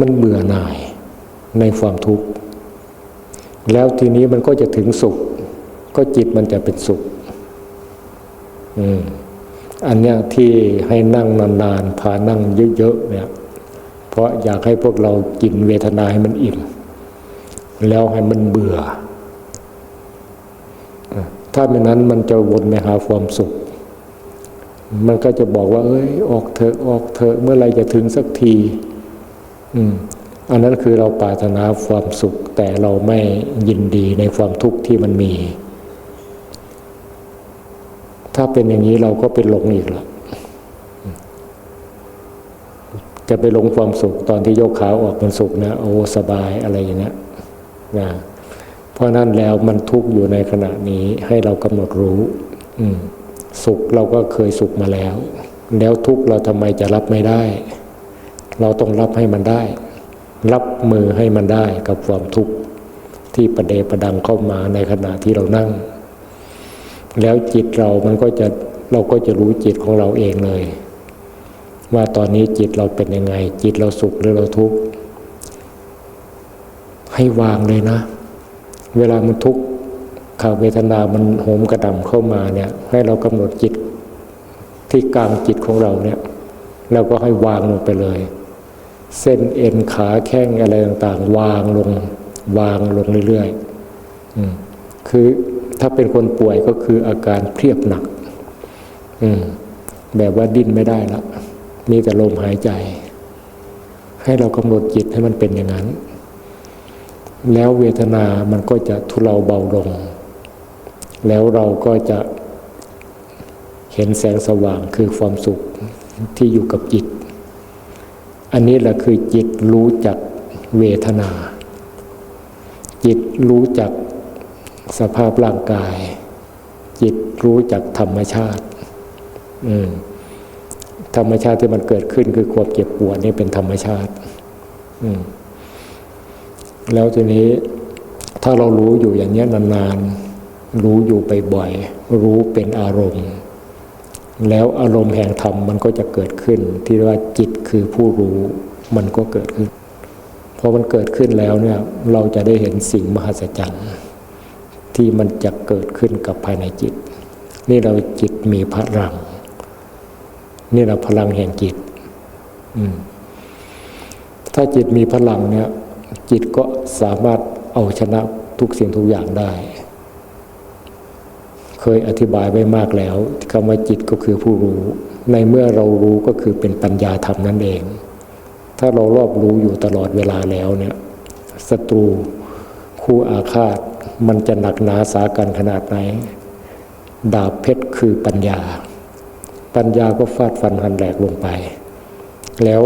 มันเบื่อหน่ายในความทุกข์ แล้วทีนี้มันก็จะถึงสุข ก็จิตมันจะเป็นสุขอืมอันเนี้ยที่ให้นั่งนานๆพานั่งเยอะๆเนี่ยเพราะอยากให้พวกเรากินเวทนาให้มันอิ่ม แล้วให้มันเบื่อ ถ้าไม่นั้นมันจะวนไปหาความสุข มันก็จะบอกว่า เอ้ย ออกเถอะออกเถอะเมื่อไรจะถึงสักที อันนั้นคือเราปรารถนาความสุข แต่เราไม่ยินดีในความทุกข์ที่มันมี ถ้าเป็นอย่างนี้เราก็เป็นหลงอีกละจะไปหลงความสุขตอนที่ยกขาออกมันสุขนะ โอ้สบายอะไรอย่างเงี้ยนะเพราะนั้นแล้วมันทุกข์อยู่ในขณะนี้ให้เรากำหนดรู้สุขเราก็เคยสุขมาแล้ว แล้วทุกข์เราทำไมจะรับไม่ได้ เราต้องรับให้มันได้ รับมือให้มันได้กับความทุกข์ที่ประเดประดังเข้ามาในขณะที่เรานั่ง แล้วจิตเรามันก็จะเราก็จะรู้จิตของเราเองเลย ว่าตอนนี้จิตเราเป็นยังไง จิตเราสุขหรือเราทุกข์ให้วางเลยนะ เวลามันทุกข์ข่าวเวทนามันโหมกระดำเข้ามาเนี่ย ให้เรากำหนดจิตที่กลางจิตของเราเนี่ยเราก็ให้วางลงไปเลย เส้นเอ็นขาแข้งอะไรต่างๆ วางลง วางลงเรื่อยๆอคือถ้าเป็นคนป่วยก็คืออาการเพรียบหนักแบบว่าดิ้นไม่ได้ละมีแต่ลมหายใจ ให้เรากำหนดจิตให้มันเป็นอย่างนั้น แล้วเวทนามันก็จะทุเลาเบาลง แล้วเราก็จะเห็นแสงสว่างคือความสุขที่อยู่กับจิต อันนี้แหละคือจิตรู้จักเวทนา จิตรู้จักสภาพร่างกาย จิตรู้จักธรรมชาติ อืมธรรมชาติที่มันเกิดขึ้นคือความเจ็บปวดนี่เป็นธรรมชาติ อืมแล้วทีนี้ถ้าเรารู้อยู่อย่างนี้นานๆ รู้อยู่บ่อยๆ รู้เป็นอารมณ์ แล้วอารมณ์แห่งธรรมมันก็จะเกิดขึ้น ที่ว่าจิต คือผู้รู้มันก็เกิดขึ้น พอมันเกิดขึ้นแล้วเนี่ยเราจะได้เห็นสิ่งมหัศจรรย์ที่มันจะเกิดขึ้นกับภายในจิต นี่เราจิตมีพลัง นี่เราพลังแห่งจิต ถ้าจิตมีพลังเนี่ยจิตก็สามารถเอาชนะทุกสิ่งทุกอย่างได้ เคยอธิบายไว้มากแล้วคำว่าจิตก็คือผู้รู้ ในเมื่อเรารู้ก็คือเป็นปัญญาธรรมนั่นเอง ถ้าเรารอบรู้อยู่ตลอดเวลาแล้วเนี่ยศัตรูคู่อาฆาตมันจะหนักหนาสากันขนาดไหน ดาบเพชรคือปัญญา ปัญญาก็ฟาดฟันหันแหลกลงไป แล้ว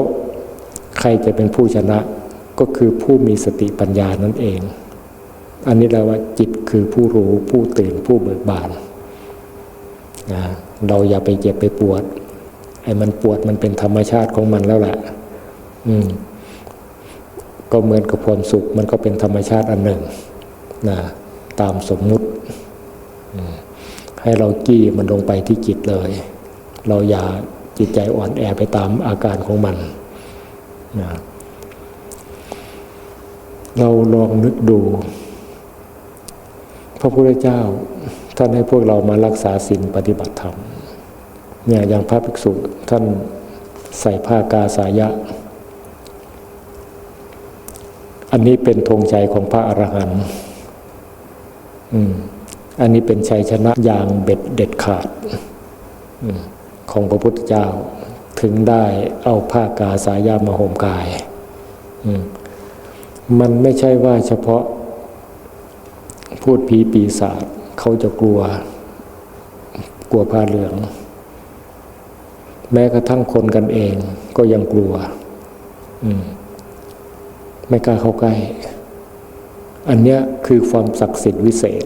ใครจะเป็นผู้ชนะก็คือผู้มีสติปัญญานั่นเอง อันนี้เราว่าจิตคือผู้รู้ผู้ตื่นผู้เบิกบาน นะเราอย่าไปเจ็บไปปวดไอ้มันปวดมันเป็นธรรมชาติของมันแล้วแหละอืมก็เหมือนกับความสุขมันก็เป็นธรรมชาติอันหนึ่งนะตามสมมุติ ให้เรากี้มันลงไปที่จิตเลย เราอย่าจิตใจอ่อนแอไปตามอาการของมันนะเราลองนึกดู พระพุทธเจ้า ท่านให้พวกเรามารักษาศีลปฏิบัติธรรมเนี่ยอย่างพระภิกษุท่านใส่ผ้ากาสายะ อันนี้เป็นธงชัยของพระอรหันต์อืมอันนี้เป็นชัยชนะอย่างเบ็ดเด็ดขาดอของพระพุทธเจ้า ถึงได้เอาผ้ากาสายะมาห่มกายอืมมันไม่ใช่ว่าเฉพาะพูดผีปีศาจ เขาจะกลัว กลัวผ้าเหลือง แม้กระทั่งคนกันเอง ก็ยังกลัวมไม่กล้าเข้าใกล้ อันเนี้ยคือความศักดิ์สิทธิ์วิเศษ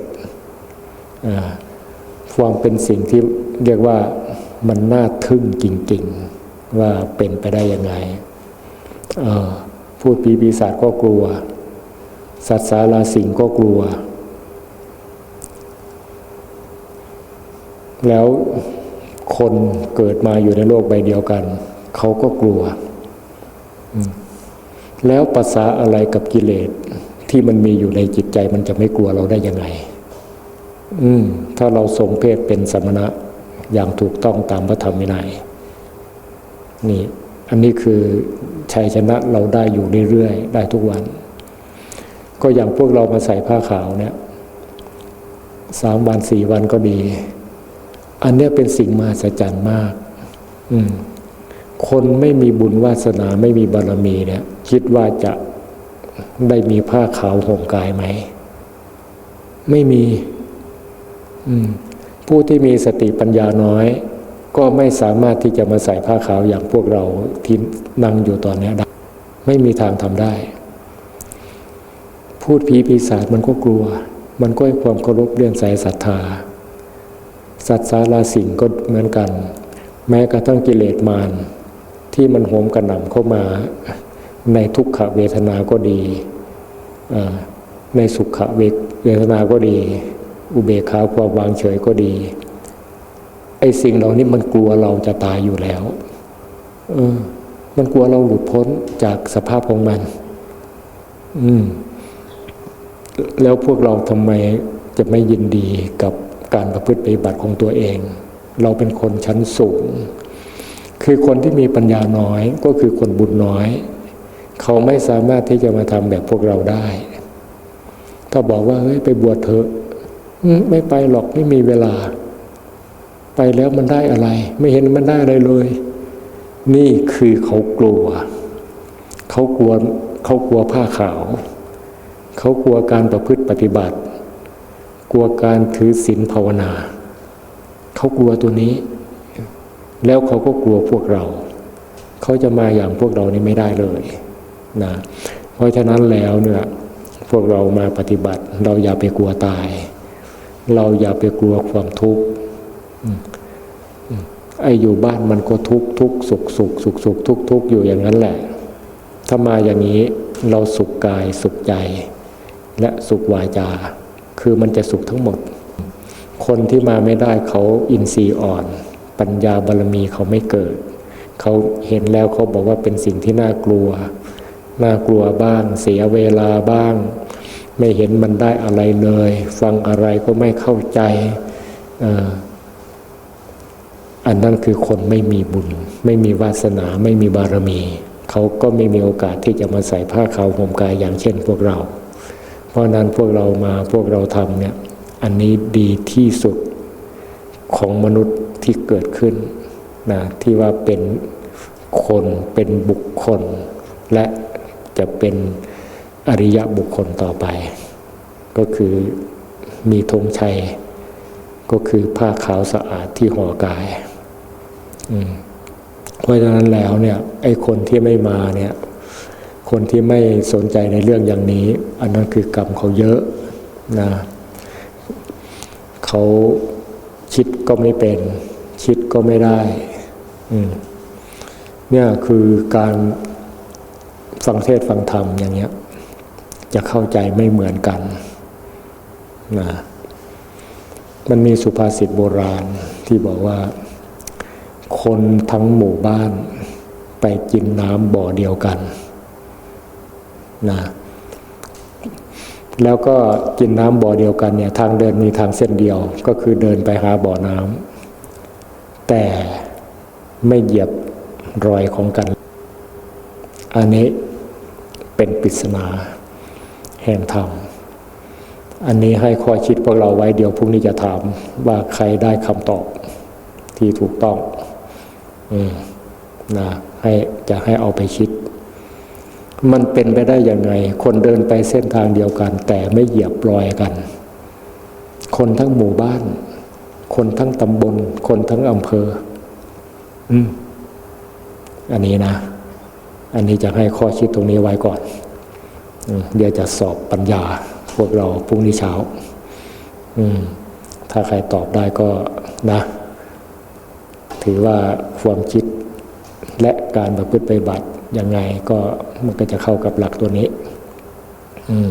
ความเป็นสิ่งที่เรียกว่ามันน่าทึ่งจริง ๆ ว่าเป็นไปได้ยังไงพูดปีปีศาจก็กลัว สัตว์สาราสิงก็กลัว แล้วคนเกิดมาอยู่ในโลกใบเดียวกัน เขาก็กลัว แล้วภาษาอะไรกับกิเลสที่มันมีอยู่ในจิตใจมันจะไม่กลัวเราได้ยังไง อืม ถ้าเราทรงเพศเป็นสมณะอย่างถูกต้องตามพระธรรมวินัยนี่ อันนี้คือชัยชนะเราได้อยู่เรื่อยๆ ได้ทุกวัน ก็อย่างพวกเรามาใส่ผ้าขาวเนี่ยสามวันสี่วันก็ดี อันเนี้ยเป็นสิ่งมหัศจรรย์มาก อืมคนไม่มีบุญวาสนาไม่มีบารมีเนี่ย คิดว่าจะได้มีผ้าขาวห่มกายไหม ไม่มีอืผู้ที่มีสติปัญญาน้อย ก็ไม่สามารถที่จะมาใส่ผ้าขาวอย่างพวกเราที่นั่งอยู่ตอนนี้ได้ไม่มีทางทำได้ พูดผีปีศาจมันก็กลัว มันก็ให้ความเคารพเลื่อนใสศรัทธา สัตว์สาราสิ่งก็เหมือนกัน แม้กระทั่งกิเลสมารที่มันโหมกระหน่ำเข้ามาในทุกขเวทนาก็ดี ในสุขเวทนาก็ดี อุเบกขาความวางเฉยก็ดีไอ้สิ่งเหล่านี้มันกลัวเราจะตายอยู่แล้วเออมันกลัวเราหลุดพ้นจากสภาพของมัน อืม แล้วพวกเราทำไมจะไม่ยินดีกับ การประพฤติปฏิบัติของตัวเอง เราเป็นคนชั้นสูง คือคนที่มีปัญญาน้อยก็คือคนบุญน้อย เขาไม่สามารถที่จะมาทำแบบพวกเราได้ ถ้าบอกว่าเฮ้ยไปบวชเถอะไม่ไปหรอกไม่มีเวลา ไปแล้วมันได้อะไร ไม่เห็นมันได้อะไรเลย นี่คือเขากลัว เขากลัวเขากลัวผ้าขาว เขากลัวการประพฤติปฏิบัติ กลัวการถือศีลภาวนา เขากลัวตัวนี้ แล้วเขาก็กลัวพวกเรา เขาจะมาอย่างพวกเรานี่ไม่ได้เลยนะเพราะฉะนั้นแล้วเนี่ยพวกเรามาปฏิบัติ เราอย่าไปกลัวตาย เราอย่าไปกลัวความทุกข์ไอ้อยู่บ้านมันก็ทุกทุกสุขสุขสุขสุขทุกทุกอยู่อย่างนั้นแหละ ถ้ามาอย่างนี้เราสุขกายสุขใจ และสุขวาจา คือมันจะสุขทั้งหมด คนที่มาไม่ได้เขาอินทรีย์อ่อน ปัญญาบารมีเขาไม่เกิด เขาเห็นแล้วเขาบอกว่าเป็นสิ่งที่น่ากลัว น่ากลัวบ้าง เสียเวลาบ้าง ไม่เห็นมันได้อะไรเลย ฟังอะไรก็ไม่เข้าใจอันนั้นคือคนไม่มีบุญ ไม่มีวาสนาไม่มีบารมี เขาก็ไม่มีโอกาสที่จะมาใส่ผ้าขาวห่มกายอย่างเช่นพวกเรา เพราะนั้นพวกเรามาพวกเราทำเนี่ยอันนี้ดีที่สุดของมนุษย์ที่เกิดขึ้นนะที่ว่าเป็นคนเป็นบุคคล และจะเป็นอริยบุคคลต่อไป ก็คือมีธงชัย ก็คือผ้าขาวสะอาดที่ห่อกายเพราะฉะนั้นแล้วเนี่ยไอ้คนที่ไม่มาเนี่ย คนที่ไม่สนใจในเรื่องอย่างนี้ อันนั้นคือกรรมเขาเยอะนะเขาคิดก็ไม่เป็น คิดก็ไม่ได้เนี่ยคือการฟังเทศฟังธรรมอย่างเงี้ย จะเข้าใจไม่เหมือนกันนะมันมีสุภาษิตโบราณที่บอกว่า คนทั้งหมู่บ้านไปกินน้ำบ่อเดียวกัน นะแล้วก็กินน้ำบ่อเดียวกันเนี่ยทางเดินมีทางเส้นเดียว ก็คือเดินไปหาบ่อน้ำแต่ไม่เหยียบรอยของกัน อันนี้เป็นปริศนาแห่งธรรม อันนี้ให้ข้อคิดพวกเราไว้เดี๋ยวพรุ่งนี้จะถามว่าใครได้คำตอบที่ถูกต้อง อืมนะให้จะให้เอาไปคิด มันเป็นไปได้ยังไง คนเดินไปเส้นทางเดียวกัน แต่ไม่เหยียบรอยกัน คนทั้งหมู่บ้าน คนทั้งตำบล คนทั้งอำเภอ อืม อันนี้นะ อันนี้จะให้ข้อคิดตรงนี้ไว้ก่อน เดี๋ยวจะสอบปัญญา พวกเราพรุ่งนี้เช้า อืม ถ้าใครตอบได้ก็นะ ถือว่าความคิดและการประพฤติปฏิบัติ ยังไงก็มันก็จะเข้ากับหลักตัวนี้ อืม